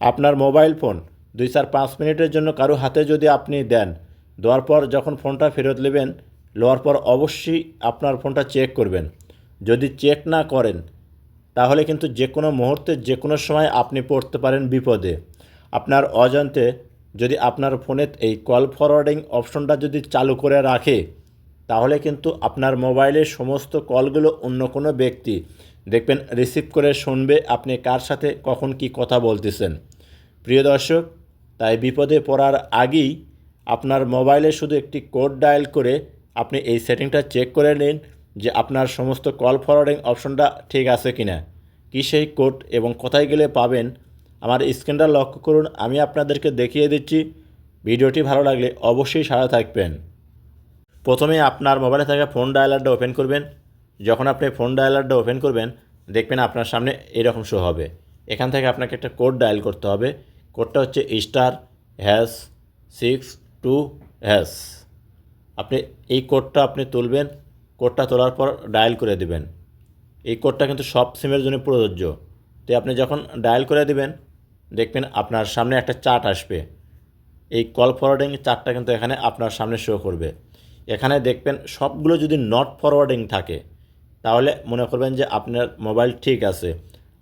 আপনার mobile phone, দুই চার পাঁচ মিনিটের জন্য কারও হাতে যদি আপনি দেন, দেওয়ার পর যখন ফোনটা ফেরত নেবেন, নেওয়ার পর অবশ্যই আপনার ফোনটা চেক করবেন। যদি চেক না করেন, তাহলে কিন্তু যে কোনো মুহূর্তে, যে কোনো সময় আপনি পড়তে পারেন বিপদে। আপনার অজান্তে যদি আপনার ফোনে এই কল ফরওয়ার্ডিং অপশনটা যদি চালু করে রাখে, তাহলে কিন্তু আপনার মোবাইলের সমস্ত কলগুলো অন্য কোনো ব্যক্তি দেখবেন রিসিভ করে শুনবে আপনি কার সাথে কখন কি কথা বলতেছেন। প্রিয় দর্শক, তাই বিপদে পড়ার আগেই আপনার মোবাইলে শুধু একটি কোড ডায়াল করে আপনি এই সেটিংটা চেক করে নিন যে আপনার সমস্ত কল ফরওয়ার্ডিং অপশনটা ঠিক আছে কি না কী সেই কোড এবং কোথায় গেলে পাবেন, আমার স্ক্রিনটা লক্ষ্য করুন, আমি আপনাদেরকে দেখিয়ে দিচ্ছি। ভিডিওটি ভালো লাগলে অবশ্যই সারা থাকবেন। প্রথমে আপনার মোবাইলে থাকা ফোন ডায়ালারটা ওপেন করবেন। যখন আপনি ফোন ডায়ালারটা ওপেন করবেন, দেখবেন আপনার সামনে এরকম শো হবে। এখান থেকে আপনাকে একটা কোড ডায়াল করতে হবে। কোডটা হচ্ছে star hash six two hash আপনি এই কোডটা আপনি তুলবেন কোডটা তোলার পর ডায়াল করে দেবেন। এই কোডটা কিন্তু সব সিমের জন্য প্রযোজ্য। তো আপনি যখন ডায়াল করে দেবেন, দেখবেন আপনার সামনে একটা চার্ট আসবে। এই কল ফরওয়ার্ডিং চার্টটা কিন্তু এখানে আপনার সামনে শো করবে। এখানে দেখবেন সবগুলো যদি নট ফরওয়ার্ডিং থাকে তাহলে মনে করবেন যে আপনার মোবাইল ঠিক আছে।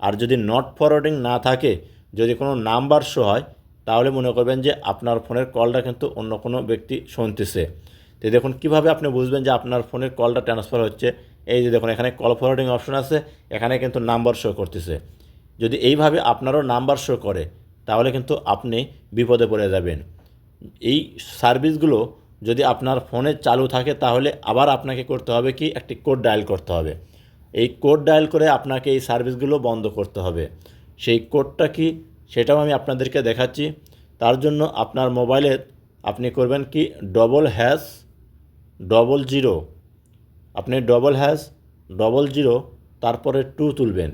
আর যদি নট ফরওয়ার্ডিং না থাকে, যদি কোনো নাম্বার শো হয়, তাহলে মনে করবেন যে আপনার ফোনের কলটা কিন্তু অন্য কোনো ব্যক্তি শুনতেছে। তো দেখুন, কীভাবে আপনি বুঝবেন যে আপনার ফোনের কলটা ট্রান্সফার হচ্ছে? এই যে দেখুন, এখানে কল ফরওয়ার্ডিং অপশন আছে, এখানে কিন্তু নাম্বার শো করতেছে। যদি এইভাবে আপনারও নাম্বার শো করে, তাহলে কিন্তু আপনি বিপদে পড়ে যাবেন। এই সার্ভিসগুলো যদি আপনার ফোনে চালু থাকে, তাহলে আবার আপনাকে করতে হবে কি? একটি কোড ডায়াল করতে হবে। এই কোড ডায়াল করে আপনাকে এই সার্ভিসগুলো বন্ধ করতে হবে। সেই কোডটা কি? সেটাও আমি আপনাদেরকে দেখাচ্ছি। তার জন্য আপনার মোবাইলে আপনি করবেন কি? ডবল হ্যাশ ডবল জিরো আপনি ডবল হ্যাশ ডবল জিরো তারপরে টু তুলবেন।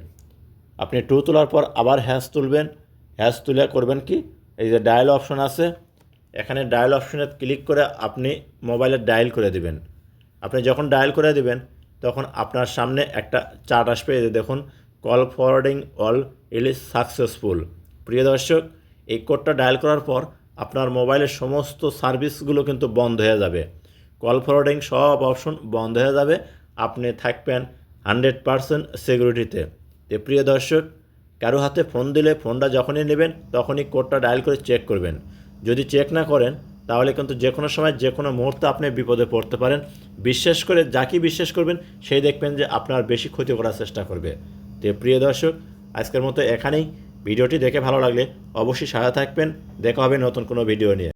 আপনি টু তোলার পর আবার হ্যাশ তুলবেন। হ্যাশ তুলে করবেন কি? এই যে ডায়াল অপশন আছে এখানে ডায়াল অপশনে ক্লিক করে আপনি মোবাইলে ডায়াল করে দিবেন। আপনি যখন ডায়াল করে দিবেন, তখন আপনার সামনে একটা চার্ট আসবে দেখুন কল ফরওয়ার্ডিং অল ইলিজ সাকসেসফুল প্রিয় দর্শক, এই কোডটা ডায়াল করার পর আপনার মোবাইলের সমস্ত সার্ভিসগুলো কিন্তু বন্ধ হয়ে যাবে। কল ফরওয়ার্ডিং সব অপশন বন্ধ হয়ে যাবে, আপনি থাকবেন হান্ড্রেড পারসেন্ট সিকিউরিটিতে তো। প্রিয় দর্শক, কারও হাতে ফোন দিলে ফোনটা যখনই নেবেন, তখনই কোডটা ডায়াল করে চেক করবেন। যদি চেক না করেন, তাহলে কিন্তু যে কোনো সময় যে কোনো মুহূর্তে আপনি বিপদে পড়তে পারেন। বিশ্বাস করে যা যাকে বিশ্বাস করবেন সেই দেখবেন যে আপনার বেশি ক্ষতি করার চেষ্টা করবে। তো প্রিয় দর্শক, আজকের মতো এখানেই। ভিডিওটি দেখে ভালো লাগলে অবশ্যই সারা থাকবেন। দেখা হবে নতুন কোনো ভিডিও নিয়ে।